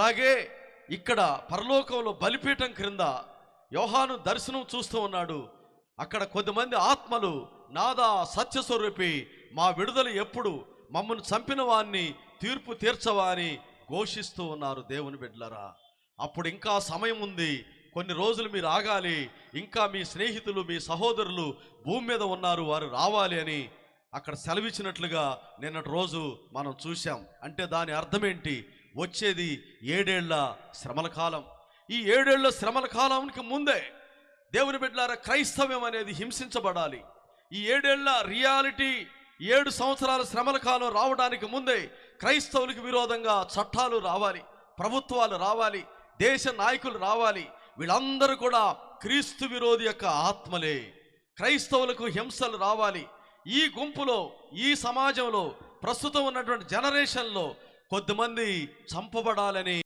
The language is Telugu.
అలాగే ఇక్కడ పరలోకంలో బలిపీఠం క్రింద యోహాను దర్శనం చూస్తూ ఉన్నాడు. అక్కడ కొద్దిమంది ఆత్మలు నాదా సత్యస్వరూపి మా విడుదల ఎప్పుడు మమ్మల్ని చంపిన వారిని తీర్పు తీర్చవా అని ఘోషిస్తూ ఉన్నారు దేవుని బిడ్డలరా. అప్పుడు ఇంకా సమయం ఉంది. కొన్ని రోజులు మీరు ఆగాలి. ఇంకా మీ స్నేహితులు మీ సహోదరులు భూమి మీద ఉన్నారు వారు రావాలి అని అక్కడ సెలవిచ్చినట్లుగా నిన్నటి రోజు మనం చూశాం. అంటే దాని అర్థం ఏంటి? వచ్చేది ఏడేళ్ళ శ్రమల కాలం. ఈ ఏడేళ్ళ శ్రమల కాలానికి ముందే దేవుని బిడ్డలారా క్రైస్తవ్యం అనేది హింసించబడాలి. ఈ ఏడేళ్ళ రియాలిటీ ఏడు సంవత్సరాల శ్రమల కాలం రావడానికి ముందే క్రైస్తవులకు విరోధంగా చట్టాలు రావాలి ప్రభుత్వాలు రావాలి దేశ నాయకులు రావాలి. వీళ్ళందరూ కూడా క్రీస్తు విరోధి యొక్క ఆత్మలే. క్రైస్తవులకు హింసలు రావాలి. ఈ గుంపులో ఈ సమాజంలో ప్రస్తుతం ఉన్నటువంటి జనరేషన్లో కొద్దిమంది చంపబడాలని